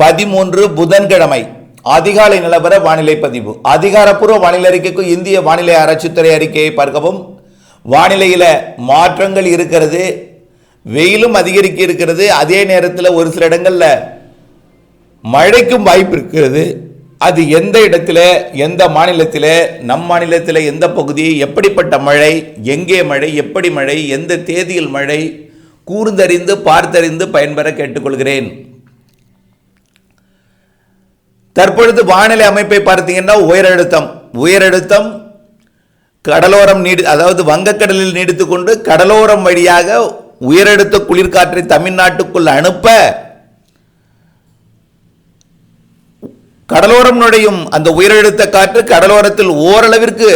பதிமூன்று புதன்கிழமை அதிகாலை நிலவர வானிலை பதிவு. அதிகாரப்பூர்வ வானிலை அறிக்கைக்கு இந்திய வானிலை ஆராய்ச்சித்துறை அறிக்கையை பார்க்கவும். வானிலையில் மாற்றங்கள் இருக்கிறது வெயிலும் அதிகரிக்க இருக்கிறது. அதே நேரத்தில் ஒரு சில இடங்களில் மழைக்கும் வாய்ப்பு இருக்கிறது. அது எந்த இடத்துல எந்த மாநிலத்தில் நம் மாநிலத்தில் எந்த பகுதி எப்படிப்பட்ட மழை எங்கே மழை எப்படி மழை எந்த தேதியில் மழை கூர்ந்தறிந்து பார்த்தறிந்து பயன்பெற கேட்டுக்கொள்கிறேன். தற்பொழுது வானிலை அமைப்பை பார்த்தீங்கன்னா உயரழுத்தம். உயரழுத்தம் கடலோரம் நீடி அதாவது வங்கக்கடலில் நீடித்து கொண்டு கடலோரம் வழியாக உயரழுத்த குளிர்காற்றை தமிழ்நாட்டுக்குள் அனுப்ப கடலோரம் நுழையும் அந்த உயரழுத்த காற்று கடலோரத்தில் ஓரளவிற்கு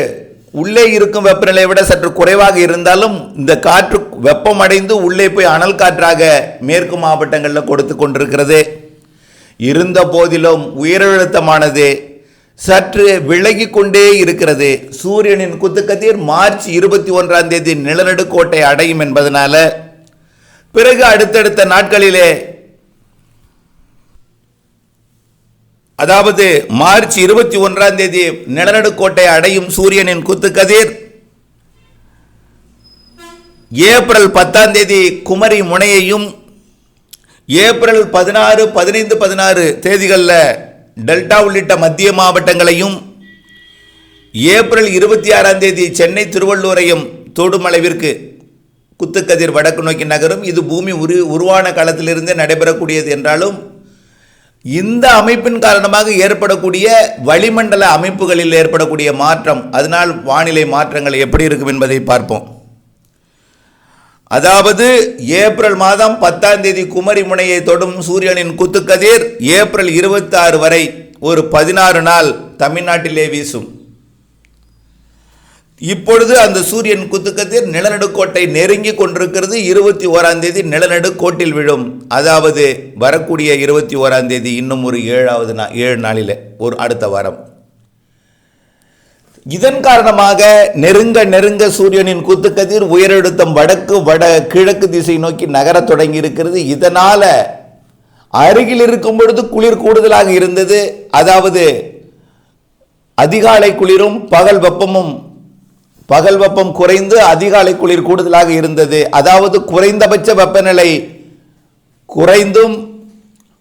உள்ளே இருக்கும் வெப்பநிலையை விட சற்று குறைவாக இருந்தாலும் இந்த காற்று வெப்பமடைந்து உள்ளே போய் அனல் காற்றாக மேற்கு மாவட்டங்களில் கொடுத்து கொண்டிருக்கிறது. இருந்த போதிலும் உயரழுத்தமானது. சற்று விலகி கொண்டே இருக்கிறது. சூரியனின் குத்துக்கதிர் மார்ச் இருபத்தி ஒன்றாம் தேதி நிலநடுக்கோட்டை அடையும் என்பதனால. பிறகு அடுத்தடுத்த நாட்களிலே அதாவது மார்ச் இருபத்தி ஒன்றாம் தேதி நிலநடுக்கோட்டை அடையும் சூரியனின் குத்துக்கதிர். ஏப்ரல் பத்தாம் தேதி குமரி முனையையும் ஏப்ரல் பதினாறு பதினைந்து பதினாறு தேதிகளில் டெல்டா உள்ளிட்ட மத்திய மாவட்டங்களையும் ஏப்ரல் இருபத்தி ஆறாம் தேதி சென்னை திருவள்ளூரையும் தொடும் அளவிற்கு குத்துக்கதிர் வடக்கு நோக்கி நகரும். இது பூமி உரு உருவான காலத்திலிருந்தே நடைபெறக்கூடியது என்றாலும் இந்த அமைப்பின் காரணமாக ஏற்படக்கூடிய வளிமண்டல அமைப்புகளில் ஏற்படக்கூடிய மாற்றம் அதனால் வானிலை மாற்றங்கள் எப்படி இருக்கும் என்பதை பார்ப்போம். அதாவது ஏப்ரல் மாதம் பத்தாம் தேதி குமரி முனையை தொடும் சூரியனின் குத்துக்கதிர் ஏப்ரல் இருபத்தி ஆறு வரை ஒரு பதினாறு நாள் தமிழ்நாட்டிலே வீசும். இப்பொழுது அந்த சூரியன் குத்துக்கதிர் நிலநடுக்கோட்டை நெருங்கி கொண்டிருக்கிறது. இருபத்தி ஓராம் தேதி நிலநடுக்கோட்டில் விழும். அதாவது வரக்கூடிய இருபத்தி ஓராம் தேதி இன்னும் ஒரு ஏழாவது நா ஏழு நாளில் ஒரு அடுத்த வாரம். இதன் காரணமாக நெருங்க நெருங்க சூரியனின் குத்துக்கதிர் உயரழுத்தம் வடக்கு வட கிழக்கு திசை நோக்கி நகரத் தொடங்கி இருக்கிறது இதனால் அருகில் இருக்கும் பொழுது குளிர் கூடுதலாக இருந்தது. அதாவது அதிகாலை குளிரும் பகல் வெப்பமும் பகல் வெப்பம் குறைந்து அதிகாலை குளிர் கூடுதலாக இருந்தது. அதாவது குறைந்தபட்ச வெப்பநிலை குறைந்தும்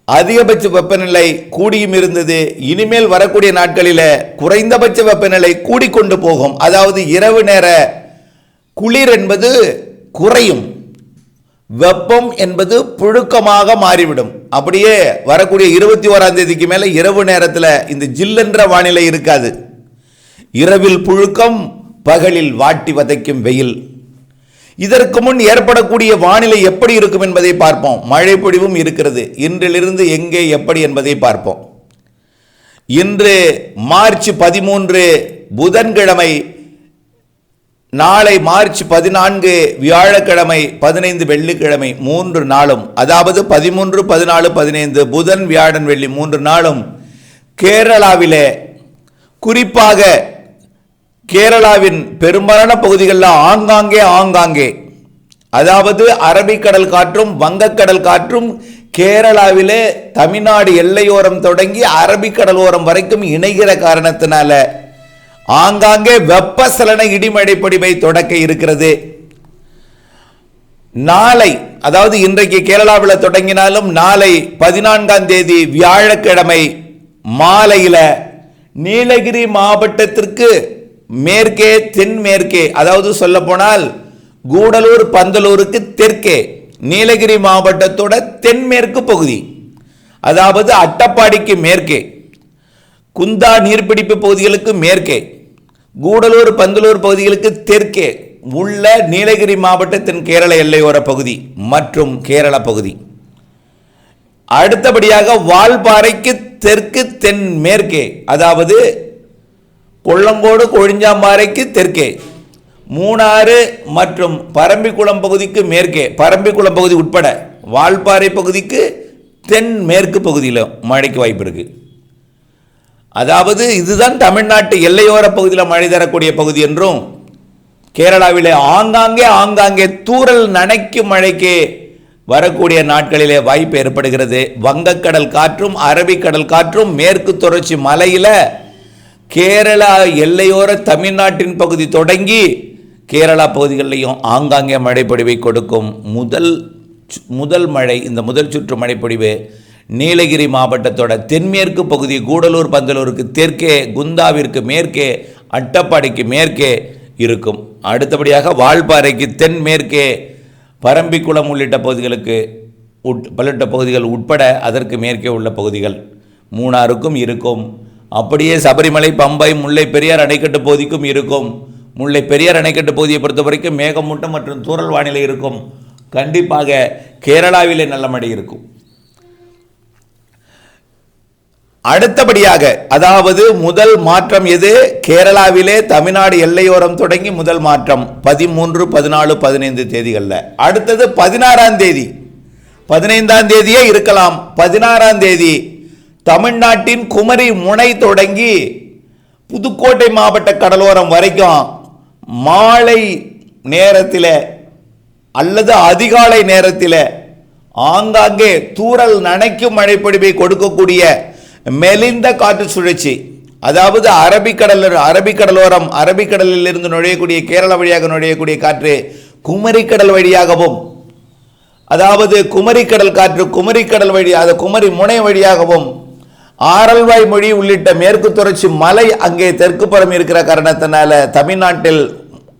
அதிகபட்ச வெப்பநிலை கூடியும் இருந்தது. இனிமேல் வரக்கூடிய நாட்களில் குறைந்தபட்ச வெப்பநிலை கூடிக்கொண்டு போகும். அதாவது இரவு நேர குளிர் என்பது குறையும். வெப்பம் என்பது புழுக்கமாக மாறிவிடும். அப்படியே வரக்கூடிய இருபத்தி ஓராம் தேதிக்கு மேலே இரவு நேரத்தில் இந்த ஜில்லென்ற வானிலை இருக்காது. இரவில் புழுக்கம் பகலில் வாட்டி வதைக்கும் வெயில். இதற்கு முன் ஏற்படக்கூடிய வானிலை எப்படி இருக்கும் என்பதை பார்ப்போம். மழை பொழிவும் இருக்கிறது. இன்றிலிருந்து எங்கே எப்படி என்பதை பார்ப்போம். இன்று மார்ச் பதிமூன்று புதன்கிழமை நாளை மார்ச் பதினான்கு வியாழக்கிழமை பதினைந்து வெள்ளிக்கிழமை மூன்று நாளும் அதாவது பதிமூன்று பதினாலு பதினைந்து புதன் வியாழன் வெள்ளி மூன்று நாளும் கேரளாவிலே குறிப்பாக கேரளாவின் பெரும்பாலான பகுதிகளில் ஆங்காங்கே ஆங்காங்கே. அதாவது அரபிக்கடல் காற்றும் வங்கக்கடல் காற்றும் கேரளாவிலே தமிழ்நாடு எல்லையோரம் தொடங்கி அரபிக்கடல் ஓரம் வரைக்கும் இணைகிற காரணத்தினால ஆங்காங்கே வெப்பசலன இடிமழை பொடிவை தொடக்க இருக்கிறது. நாளை அதாவது இன்றைக்கு கேரளாவில் தொடங்கினாலும் நாளை பதினான்காம் தேதி வியாழக்கிழமை மாலையில் நீலகிரி மாவட்டத்திற்கு மேற்கே தென்மேற்கே அதாவது சொல்ல போனால் கூடலூர் பந்தலூருக்கு தெற்கே நீலகிரி மாவட்டத்தோட தென்மேற்கு பகுதி அதாவது அட்டப்பாடிக்கு மேற்கே குந்தா நீர்பிடிப்பு பகுதிகளுக்கு மேற்கே கூடலூர் பந்தலூர் பகுதிகளுக்கு தெற்கே உள்ள நீலகிரி மாவட்டத்தின் கேரள எல்லையோர பகுதி மற்றும் கேரள பகுதி. அடுத்தபடியாக வால்பாறைக்கு தெற்கு தென் மேற்கே அதாவது கொள்ளங்கோடு கொழிஞ்சாம்பாறைக்கு தெற்கே மூணாறு மற்றும் பரம்பிக்குளம் பகுதிக்கு மேற்கே பரம்பிக்குளம் பகுதி உட்பட வால்பாறை பகுதிக்கு தென் மேற்கு பகுதியில் மழைக்கு வாய்ப்பு இருக்கு. அதாவது இதுதான் தமிழ்நாட்டு எல்லையோர பகுதியில் மழை தரக்கூடிய பகுதி என்றும் கேரளாவிலே ஆங்காங்கே ஆங்காங்கே தூரல் நனைக்கும் மழைக்கு வரக்கூடிய நாட்களிலே வாய்ப்பு ஏற்படுகிறது. வங்கக்கடல் காற்றும் அரபிக்கடல் காற்றும் மேற்கு தொடர்ச்சி மலையில் கேரளா எல்லையோர தமிழ்நாட்டின் பகுதி தொடங்கி கேரளா பகுதிகளிலையும் ஆங்காங்கே மழைப்பொழிவை கொடுக்கும் முதல் சு- முதல் மழை இந்த முதல் சுற்று மழைப்பொழிவு நீலகிரி மாவட்டத்தோட தென்மேற்கு பகுதி கூடலூர் பந்தலூருக்கு தெற்கே குந்தாவிற்கு மேற்கே அட்டப்பாடிக்கு மேற்கே இருக்கும். அடுத்தபடியாக வால்பாறைக்கு தென்மேற்கே பரம்பிக்குளம் உள்ளிட்ட பகுதிகளுக்கு உட் பல்லிட்ட பகுதிகள் உட்பட அதற்கு மேற்கே உள்ள பகுதிகள் மூணாறுக்கும் இருக்கும். அப்படியே சபரிமலை பம்பை முல்லை பெரியார் அணைக்கட்டு பகுதிக்கும் இருக்கும். முல்லை பெரியார் அணைக்கட்டு பகுதியை பொறுத்த வரைக்கும் மேகமூட்டம் மற்றும் தூரல் வானிலை இருக்கும். கண்டிப்பாக கேரளாவிலே நல்ல மழை இருக்கும். அடுத்தபடியாக அதாவது முதல் மாற்றம் எது? கேரளாவிலே தமிழ்நாடு எல்லையோரம் தொடங்கி முதல் மாற்றம் பதிமூன்று பதினாலு பதினைந்து தேதிகளில். அடுத்தது பதினாறாம் தேதி. பதினைந்தாம் தேதியே இருக்கலாம். பதினாறாம் தேதி தமிழ்நாட்டின் குமரி முனை தொடங்கி புதுக்கோட்டை மாவட்ட கடலோரம் வரைக்கும் மாலை நேரத்தில் அல்லது அதிகாலை நேரத்தில் ஆங்காங்கே தூறல் நனைக்கும் மழைப்பொழிவை கொடுக்கக்கூடிய மெலிந்த காற்று சுழற்சி. அதாவது அரபிக்கடல் அரபிக்கடலோரம் அரபிக்கடலில் இருந்து நுழையக்கூடிய கேரள வழியாக நுழையக்கூடிய காற்று குமரிக்கடல் வழியாகவும் அதாவது குமரிக்கடல் காற்று குமரிக்கடல் வழி அது குமரி முனை வழியாகவும் ஆரல்வாய் மொழி உள்ளிட்ட மேற்கு தொடர்ச்சி மலை அங்கே தெற்கு புறம் இருக்கிற காரணத்தினால தமிழ்நாட்டில்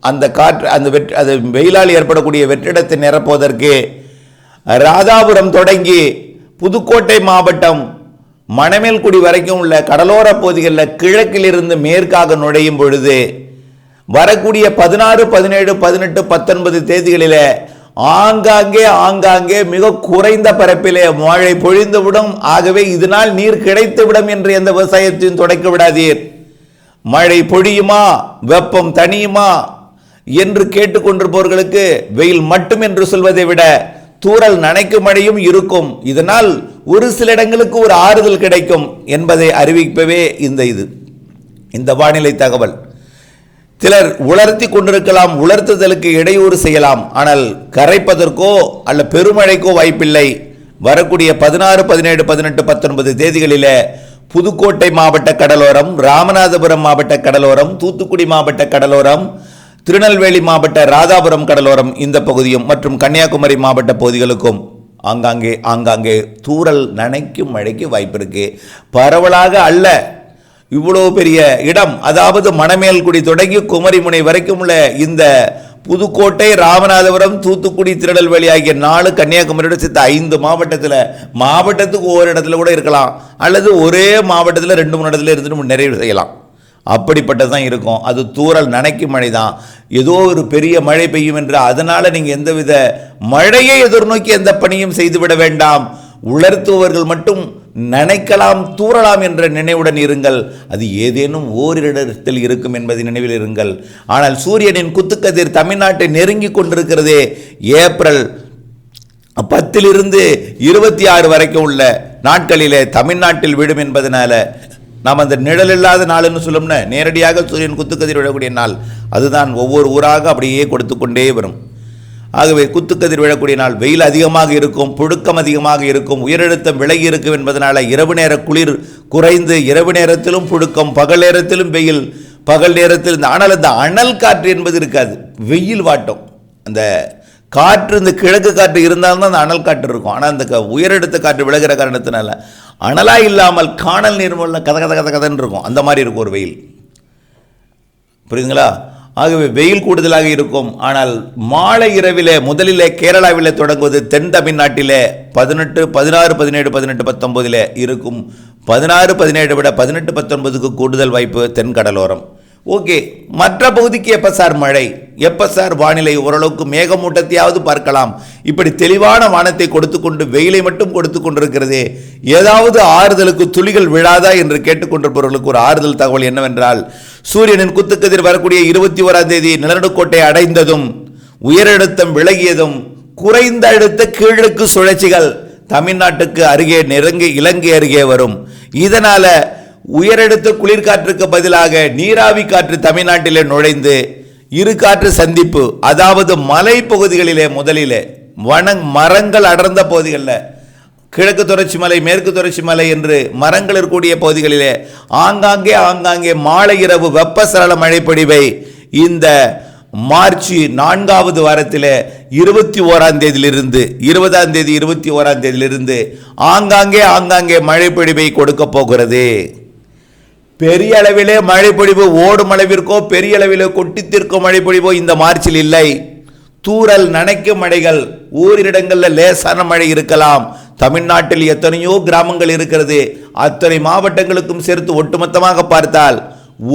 அந்த காற்று அந்த வெற் அது வெயிலால் ஏற்படக்கூடிய வெற்றிடத்தை நிரப்புவதற்கு ராதாபுரம் தொடங்கி புதுக்கோட்டை மாவட்டம் மணமேல்குடி வரைக்கும் உள்ள கடலோர பகுதிகளில் கிழக்கிலிருந்து மேற்காக நுழையும் பொழுது வரக்கூடிய பதினாறு பதினேழு பதினெட்டு பத்தொன்பது தேதிகளில் ஆங்காங்கே ஆங்காங்கே மிக குறைந்த பரப்பிலே மழை பொழிந்துவிடும். ஆகவே இதனால் நீர் கிடைத்துவிடும் என்று எந்த விவசாயத்தையும் தொடக்க விடாதீர். மழை பொழியுமா? வெப்பம் தனியுமா என்று கேட்டுக்கொண்டிருப்பவர்களுக்கு வெயில் மட்டும் என்று சொல்வதை விட தூறல் நனைக்கும் மழையும் இருக்கும். இதனால் ஒரு சில இடங்களுக்கு ஒரு ஆறுதல் கிடைக்கும் என்பதை அறிவிப்பவே இந்த இது. இந்த வானிலை தகவல். சிலர் உலர்த்தி கொண்டிருக்கலாம் உலர்த்துதலுக்கு இடையூறு செய்யலாம். ஆனால் கரைப்பதற்கோ அல்ல பெருமழைக்கோ வாய்ப்பில்லை. வரக்கூடிய பதினாறு பதினேழு பதினெட்டு பத்தொன்பது தேதிகளில் புதுக்கோட்டை மாவட்ட கடலோரம் ராமநாதபுரம் மாவட்ட கடலோரம் தூத்துக்குடி மாவட்ட கடலோரம் திருநெல்வேலி மாவட்ட ராதாபுரம் கடலோரம் இந்த பகுதியும் மற்றும் கன்னியாகுமரி மாவட்ட பகுதிகளுக்கும் ஆங்காங்கே ஆங்காங்கே தூரல் நனைக்கும் மழைக்கு வாய்ப்பு இருக்கு பரவலாக அல்ல. இவ்வளோ பெரிய இடம். அதாவது மணமேல்குடி தொடங்கி குமரிமுனை வரைக்கும் உள்ள இந்த புதுக்கோட்டை ராமநாதபுரம் தூத்துக்குடி திருநெல்வேலி ஆகிய நாலு கன்னியாகுமரியோட சேர்த்து ஐந்து மாவட்டத்தில் மாவட்டத்துக்கு ஒரு இடத்துல கூட இருக்கலாம். அல்லது ஒரே மாவட்டத்தில் ரெண்டு மூணு இடத்துல இருந்துட்டு நிறைவு செய்யலாம். அப்படிப்பட்டது தான் இருக்கும். அது தூறல் நனைக்கும் மழை தான். ஏதோ ஒரு பெரிய மழை பெய்யும் என்று அதனால் நீங்கள் எந்தவித மழையை எதிர்நோக்கி எந்த பணியும் செய்துவிட வேண்டாம். உலர்த்துவர்கள் மட்டும் நினைக்கலாம் தூறலாம் என்ற நினைவுடன் இருங்கள். அது ஏதேனும் ஓரிடத்தில் இருக்கும் என்பதை நினைவில் இருங்கள். ஆனால் சூரியனின் குத்துக்கதிர் தமிழ்நாட்டை நெருங்கி கொண்டிருக்கிறதே ஏப்ரல் பத்திலிருந்து இருபத்தி ஆறு வரைக்கும் உள்ள நாட்களிலே தமிழ்நாட்டில் விடும் என்பதனால நாம் அந்த நிழல் இல்லாத நாள்னு சொல்லணும்னா நேரடியாக சூரியன் குத்துக்கதிர் விடக்கூடிய நாள். அதுதான் ஒவ்வொரு ஊராக அப்படியே கொடுத்து கொண்டே வரும். ஆகவே குத்துக்கதிர் விழக்கூடிய நாள் வெயில் அதிகமாக இருக்கும் புழுக்கம் அதிகமாக இருக்கும் உயரழுத்தம் விலகி இருக்கும் என்பதனால் இரவு நேர குளிர் குறைந்து இரவு நேரத்திலும் புழுக்கம் பகல் நேரத்திலும் வெயில் பகல் நேரத்தில் இந்த ஆனால் இந்த அனல் காற்று என்பது இருக்காது. வெயில் வாட்டம். அந்த காற்று இந்த கிழக்கு காற்று இருந்தால்தான் அந்த அனல் காற்று இருக்கும். ஆனால் அந்த உயரெடுத்த காற்று விலகிற காரணத்தினால அனலாக இல்லாமல் காணல் நீர்மல்ல கத கத கத கதன்னு இருக்கும். அந்த மாதிரி இருக்கும் ஒரு வெயில். புரியுதுங்களா? ஆகவே வெயில் கூடுதலாக இருக்கும். ஆனால் மாலை இரவிலே முதலிலே கேரளாவிலே தொடங்குவது தென் தமிழ்நாட்டிலே பதினெட்டு பதினாறு பதினேழு பதினெட்டு பத்தொன்பதிலே இருக்கும். பதினாறு பதினேழு விட பதினெட்டு பத்தொன்பதுக்கு கூடுதல் வாய்ப்பு தென் கடலோரம். ஓகே மற்ற பகுதிக்கு எப்போ சார் மழை? எப்போ சார் வானிலை ஓரளவுக்கு மேகமூட்டத்தையாவது பார்க்கலாம். இப்படி தெளிவான வானத்தை கொடுத்து கொண்டு வெயிலை மட்டும் கொடுத்து கொண்டிருக்கிறதே ஏதாவது ஆறுதலுக்கு துளிகள் விழாதா என்று கேட்டுக்கொண்டிருப்பவர்களுக்கு ஒரு ஆறுதல் தகவல் என்னவென்றால் சூரியனின் குத்துக்கதிர் வரக்கூடிய இருபத்தி ஓராம் தேதி நிலநடுக்கோட்டை அடைந்ததும் உயரழுத்தம் விலகியதும் குறைந்த அழுத்த கீழுக்கு சுழற்சிகள் தமிழ்நாட்டுக்கு அருகே நெருங்கி இலங்கை அருகே வரும். இதனால் உயரடுத்த குளிர்காற்றுக்கு பதிலாக நீராவி காற்று தமிழ்நாட்டிலே நுழைந்து இரு காற்று சந்திப்பு அதாவது மலை பகுதிகளிலே முதலிலே வன மரங்கள் அடர்ந்த பகுதிகளில் கிழக்கு தொடர்ச்சி மலை மேற்கு தொடர்ச்சி மலை என்று மரங்கள் இருக்கக்கூடிய பகுதிகளிலே ஆங்காங்கே ஆங்காங்கே மாலை இரவு வெப்பசரள மழைப்பொடிவை இந்த மார்ச் நான்காவது வாரத்தில் இருபத்தி ஓராம் தேதியிலிருந்து இருபதாம் தேதி இருபத்தி ஓராம் தேதியிலிருந்து ஆங்காங்கே ஆங்காங்கே மழைப்பொழிவை கொடுக்க போகிறது. பெரிய அளவிலே மழைப்பொழிவு ஓடும் அளவிற்கோ பெரிய அளவிலே கொட்டித்திருக்கும் மழைப்பொழிவோ இந்த மார்ச்சில் இல்லை. தூரல் நனைக்கும் மழைகள் ஓரிடங்களில் லேசான மழை இருக்கலாம். தமிழ்நாட்டில் எத்தனையோ கிராமங்கள் இருக்கிறது. அத்தனை மாவட்டங்களுக்கும் சேர்த்து ஒட்டுமொத்தமாக பார்த்தால்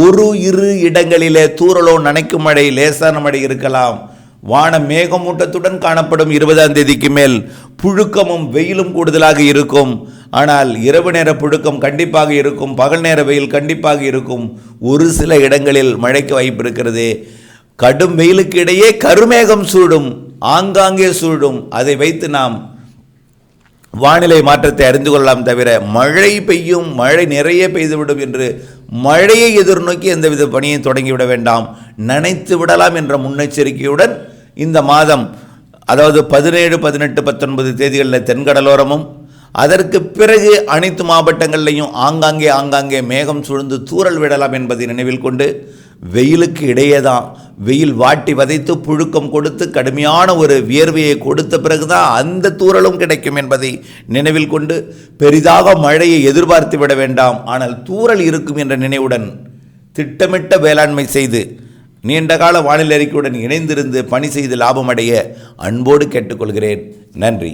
ஒரு இரு இடங்களிலே தூரலோ நனைக்கும் மழை லேசான மழை இருக்கலாம். வானம் மேகமூட்டத்துடன் காணப்படும் இருபதாம் தேதிக்கு மேல் புழுக்கமும் வெயிலும் கூடுதலாக இருக்கும். ஆனால் இரவு நேர புழுக்கம் கண்டிப்பாக இருக்கும். பகல் நேர வெயில் கண்டிப்பாக இருக்கும். ஒரு சில இடங்களில் மழைக்கு வாய்ப்பு இருக்கிறது. கடும் வெயிலுக்கு இடையே கருமேகம் சூடும். ஆங்காங்கே சூடும். அதை வைத்து நாம் வானிலை மாற்றத்தை அறிந்து கொள்ளலாம் தவிர மழை பெய்யும். மழை நிறைய பெய்துவிடும் என்று மழையை எதிர்நோக்கி எந்தவித பணியை தொடங்கிவிட வேண்டாம். நினைத்து விடலாம் என்ற முன்னெச்சரிக்கையுடன் இந்த மாதம் அதாவது பதினேழு பதினெட்டு பத்தொன்பது தேதிகளில் தென்கடலோரமும் அதற்கு பிறகு அனைத்து மாவட்டங்கள்லையும் ஆங்காங்கே ஆங்காங்கே மேகம் சூழ்ந்து தூறல் விடலாம் என்பதை நினைவில் கொண்டு வெயிலுக்கு இடையே தான் வெயில் வாட்டி வதைத்து புழுக்கம் கொடுத்து கடுமையான ஒரு வியர்வையை கொடுத்த பிறகுதான் அந்த தூறலும் கிடைக்கும் என்பதை நினைவில் கொண்டு பெரிதாக மழையை எதிர்பார்த்து விட வேண்டாம். ஆனால் தூறல் இருக்கும் என்ற நினைவுடன் திட்டமிட்ட வேளாண்மை செய்து நீண்டகால வானிலை அறிக்கையுடன் இணைந்திருந்து பணி செய்து லாபமடைய அன்போடு கேட்டுக்கொள்கிறேன். நன்றி.